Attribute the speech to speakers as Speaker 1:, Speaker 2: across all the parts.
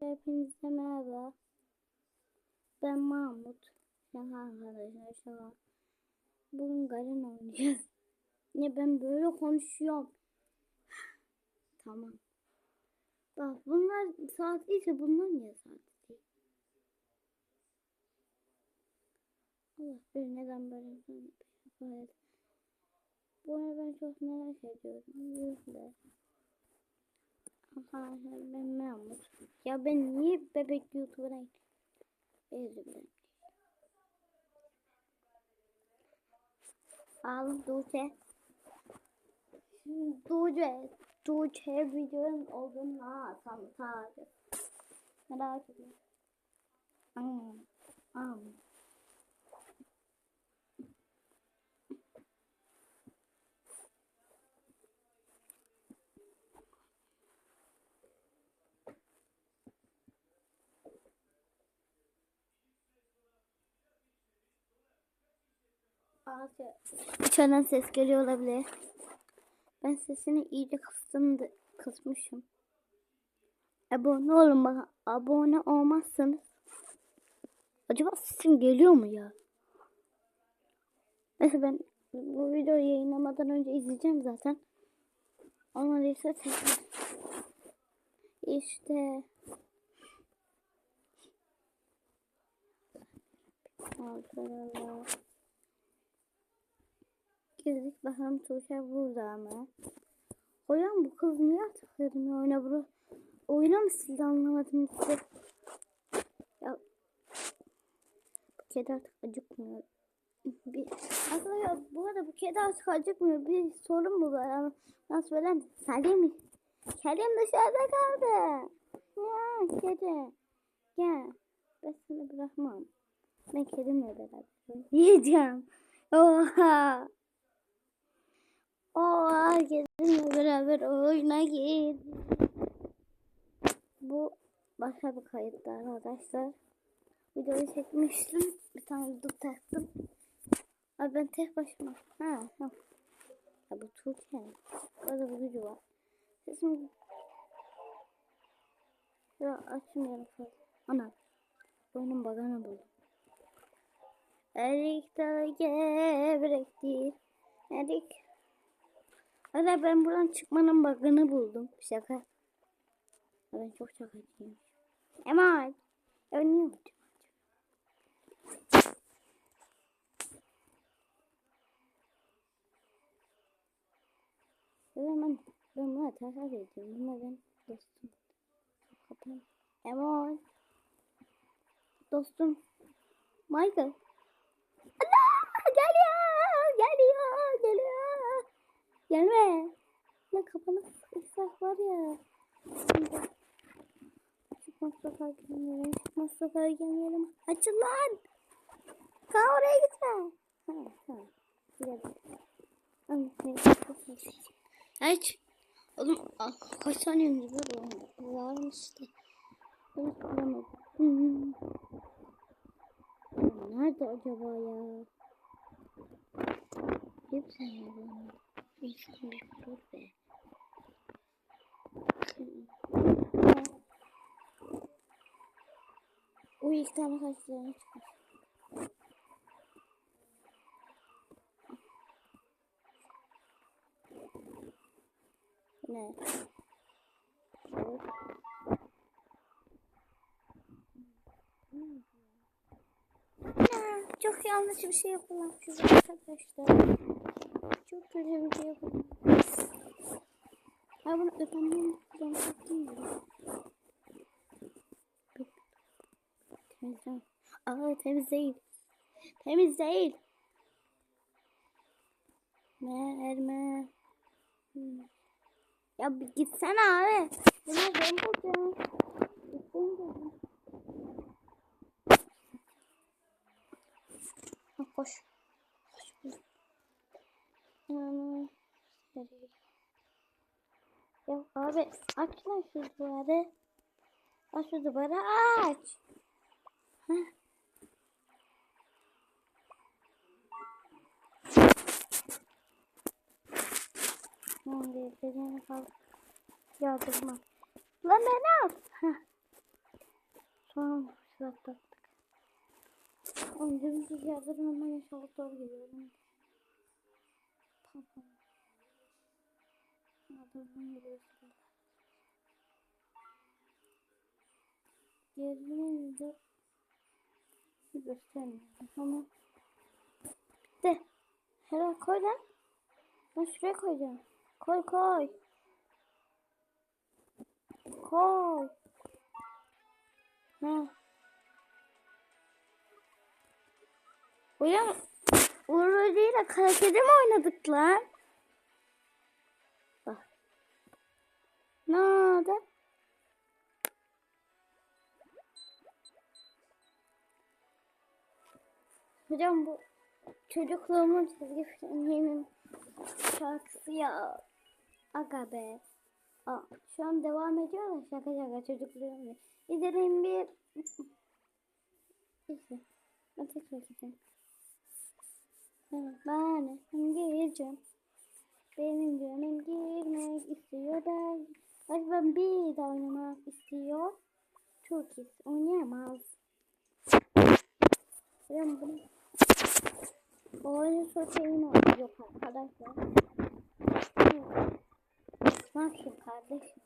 Speaker 1: Hepinize merhaba. Ben Mahmut. Şaka arkadaşlar şaka. Bugün Garen oynayacağız. Ne ben böyle konuşuyorum. tamam. Bak bunlar saat ise bunlar niye saat değil? Allah bir neden böyle böyle. Bu oyunu ben çok merak ediyorum. Yüzde. Arkadaşlar ben Mahmut. Ya ben niye bebek YouTuber'a Özür dilerim. Alın Tuğçe. Tuğçe. Tuğçe videonun olduğunu nasıl sadece. Merak ediyorum. Hmm. Hmm. Ağzı İçeriden ses geliyor olabilir. Ben sesini iyice kıstım da, kısmışım. Abone olun bana. Abone olmazsanız. Acaba sesim geliyor mu ya? Neyse ben bu videoyu yayınlamadan önce izleyeceğim zaten. Olmadıysa ses. İşte. Allah Allah. Girdik bakalım Tuğçe burada ama. Hocam bu kız niye artık ya oyuna bro. Oyuna mı sildi anlamadım işte. Ya. Bu kedi artık acıkmıyor. Bir, aslında bu arada bu kedi artık acıkmıyor. Bir sorun mu var ama nasıl söylerim? Salim. Salim dışarıda kaldı. Ya kedi. Gel. Ben seni bırakmam. Ben kedimle beraber yiyeceğim. Oha. O herkesinle beraber oyuna gir. Bu başka bir kayıttı arkadaşlar. Videoyu çekmiştim. Bir tane video taktım. Abi ben tek başıma. Ha, ha. Ya bu Tuğçe. Orada bir gücü var. Sesim... Ya açmıyorum fazla. Ana. Oyunun bagana buldum. Erik dalı gevrektir. Erik Hadi ben buradan çıkmanın bug'ını buldum. Şaka. Ben çok şakacıyım. Emel. Ya niye oldu? Ben, ben, ben buna tekrar edeceğim. Bunlar ben dostum. Kapan. Emel. Dostum. Michael. Allah! Geliyor! Geliyor! Geliyor! Gelme. Ne kafana sıkışsak var ya. Çıkmaz sokağa gelmeyelim. Çıkmaz sokağa gelmeyelim. Açıl lan. Kalk oraya gitme. Ha, ha. Aç. Oğlum kaç saniyemiz var oğlum? Varmış işte. Ben kullanmadım. Hmm. Nerede acaba ya? Hepsi nerede? İnsan bir dur be. O ilk tane kaçlarına çıkmış. Ne? Evet. Ya, çok yanlış bir şey yapılmış arkadaşlar. Çok kötü bir şey yapılmış. Ha bunu öpemem. Ben sattım ya. Temizlen. Aa temiz değil. Temiz değil. Merme. Ya bir gitsene abi. Bunu ben bulacağım. Gittim dedim. Koş. Ya abi aç lan şu duvarı. Aç şu duvarı aç. Heh. Tamam bir dediğine kalk. Yardırma. Lan beni al. Heh. Tamam. Silah taktık. Önce yerde ben inşallah doğru. Adamın geliyorsun. Yerini de göstermiyorum. Tamam. Bitti. Helal koy lan. Ben şuraya koyacağım. Koy koy. Koy. Ha. Uyan. Uğur değil de karakteri mi oynadık lan? Bak. Ne oldu? Hocam bu çocukluğumun çizgi filmimin şarkısı ya. Aga be. Aa, şu an devam ediyor da şaka şaka çocukluğum. İzledim bir... İşte. Ben tekrar. Ben gireceğim. Benim canım girmek istiyor ben. Ben bir de oynamak istiyor. Çok iyi. Oynayamaz. Ben bunu... O oyun sokağın yok arkadaşlar. Kim kardeşim?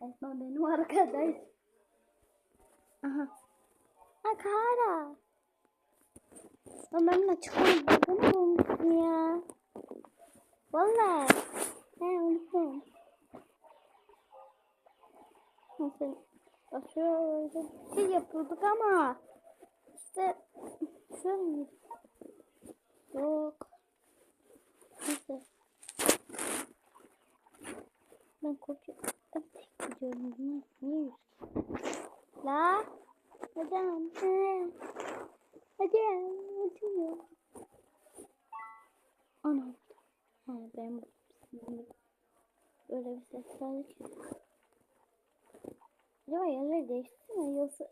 Speaker 1: Esma benim arkadaş. Aha. Ha Kara. Ben çıkan bakın unuttum ya. Valla. He unuttum. Nasıl? Şöyle bir şey yapıyorduk ama işte şöyle? Yok. Neyse. Ben korkuyorum. Ben tek gidiyorum. Niye? Niye? La. Hocam. He. Uçuyor. Ana. Ha ben böyle bir ses geldi ki. Acaba yerleri değişti mi yoksa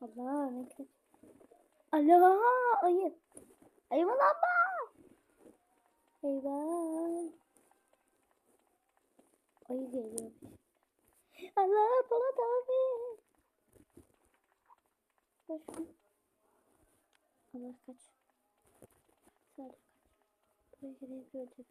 Speaker 1: Allah ne kötü. Allah ayı. Ayı mı lan bu? Eyvah. Ayı geliyor. Allah Polat abi. Kaç. Allah kaç. Sadece kaç. Buraya gireyim gördüm.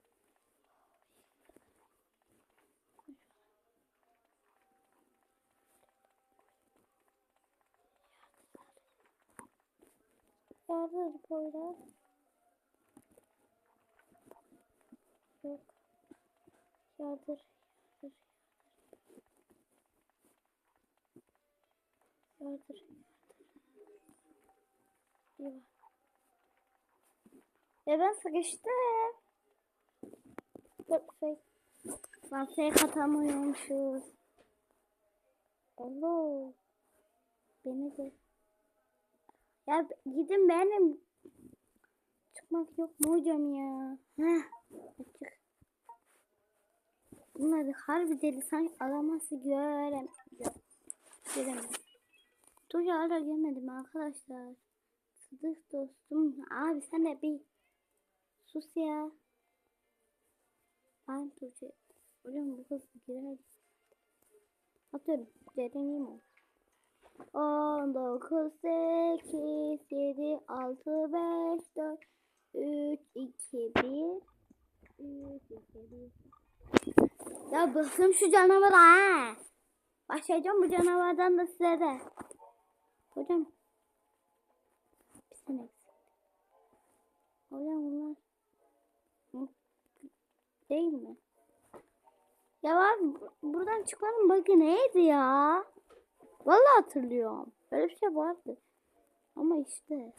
Speaker 1: Yardır Poyraz. Yok. Yardır. Yardır. Yardır. Yardır. Ya ben sıkıştım. Dur fake. Ben fake atamıyormuşuz. Allah. Beni de. Ya gidin benim. Çıkmak yok mu hocam ya? Heh. Açık. Bunları harbi deli sanki alaması görem. Göremem. Tuğçe hala gelmedim arkadaşlar. Sıdık dostum. Abi sen de bir sus ya. Ben Tuğçe. Hocam bu kız girer. Atıyorum. Deneyim o. 19, 8, 7, 6, 5, 4, 3, 2, 1. 3, 2, 1. Ya bıktım şu canavara ha. Başlayacağım bu canavardan da size de. Hocam. Bir sene. Hocam bunlar. Değil mi? Ya abi buradan çıkmanın bakı neydi ya? Vallahi hatırlıyorum. Böyle bir şey vardı. Ama işte.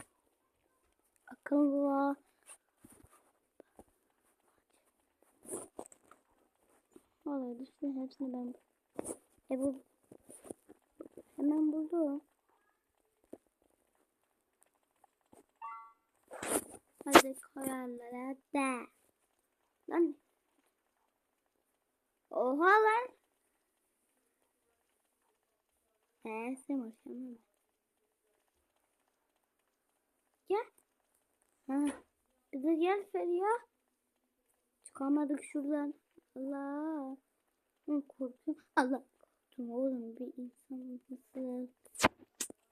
Speaker 1: Akıllı. Vallahi işte hepsini ben e bu hemen buldum. Hadi koyarlar hadi. Lan. Oha lan. Sen hoşlanma. Gel. Ha. Bize gel Feriha. Çıkamadık şuradan. Allah. Hı, korktum. Allah. Korktum oğlum bir insan nasıl?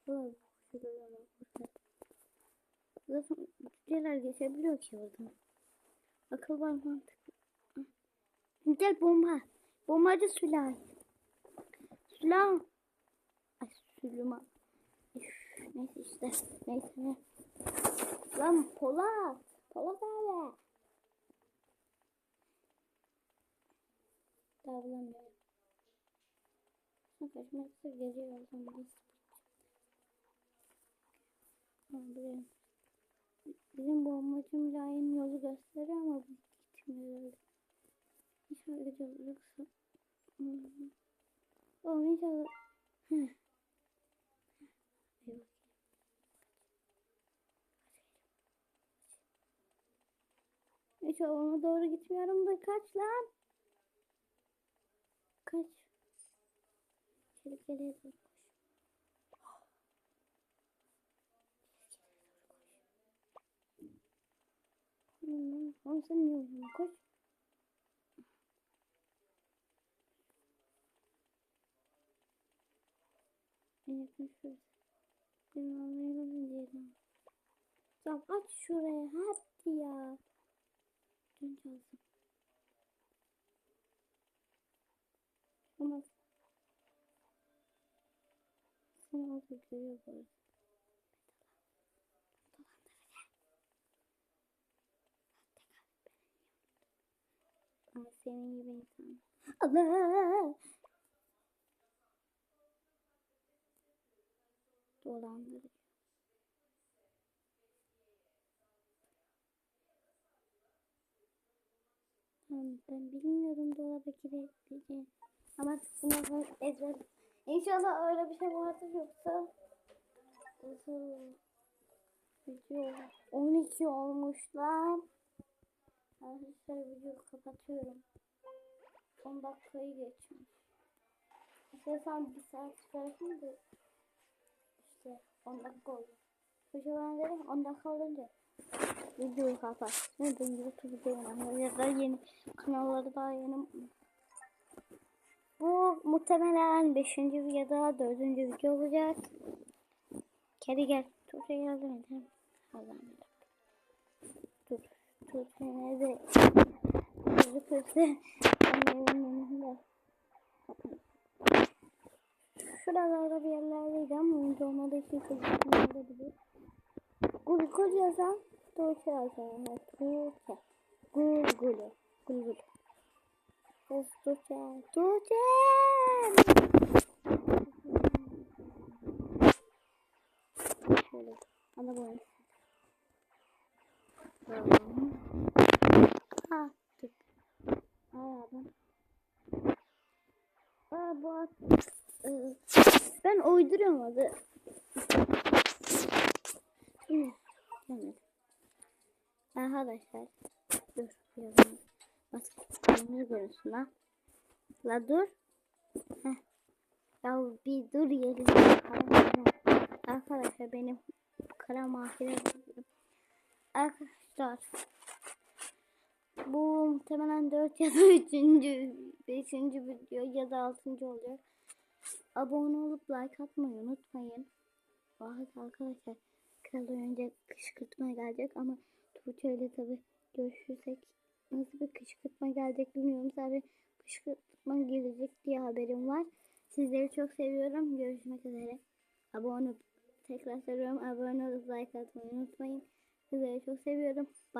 Speaker 1: Bak. Zaten cüceler geçebiliyor ki buradan. Akıl var mantık. Gel bomba. Bombacı Süleyman. Süleyman. Ay Süleyman. Neyse işte. Neyse. Lan Polat. Polat abi. Daha bulamıyorum. Sen kaçmakta geliyor. Ha, buraya. Bizim bombacım layın yolu gösteriyor ama biz gitmiyor herhalde. İnşallah olursa. Hmm. Oğlum inşallah. Heh. Bakayım. İnşallah ona doğru gitmiyorum da kaç lan. Kaç. Çelik geriye doğru koş. Hmm, Oğlum sen niye? Koş. Şurası. Benim anlayamadım diyelim. Ya aç şuraya hadi ya. Dün çalsın. Ama sen orada görüyor bu senin gibi insan. Allah! Dolandırıcı. Tamam, ben bilmiyordum dolaba girebileceğini. Ama bunu ezber. İnşallah öyle bir şey vardır yoksa. Video 12 olmuşlar. Arkadaşlar videoyu kapatıyorum. 10 dakikayı geçmiş. İstersen bir saat de işte 10 dakika oldu. Hoca bana dedi 10 dakika olunca videoyu kapat. Ne ben YouTube'dayım ya da yeni kanalları daha yeni. Bu muhtemelen 5. ya da 4. video olacak. Kedi gel. Tuğçe edelim. Allah'ım. Dur. Tuğçe nerede? Gözükürse annemin önünde. Şuralarda bir yerlerdeydi ama önce olmadığı için kızım olabilir. Gulgul yazan Tuğçe yazan. Evet, Tuğçe. Gulgul. Gulgul. Kız Tuğçe. Tuğçe! Şöyle. Ana boyun. Ha, tık. Ay adam. Aa bu at. Ben uyduruyorum adı. Şimdi. Arkadaşlar dur birazdan maskemiz görünsün ha. La dur. Heh. Ya bir dur yerine. Arkadaşlar benim kara mahfile Arkadaşlar bu muhtemelen 4 ya da 3. 5. video ya da 6. olacak. Abone olup like atmayı unutmayın. Arada arkadaşlar kral önce kışkırtma gelecek ama Tuğçe ile tabi görüşürsek nasıl bir kışkırtma gelecek bilmiyorum. Sadece kışkırtma gelecek diye haberim var. Sizleri çok seviyorum. Görüşmek üzere. Abone tekrar söylüyorum. Abone olup like atmayı unutmayın. Sizleri çok seviyorum. Bye.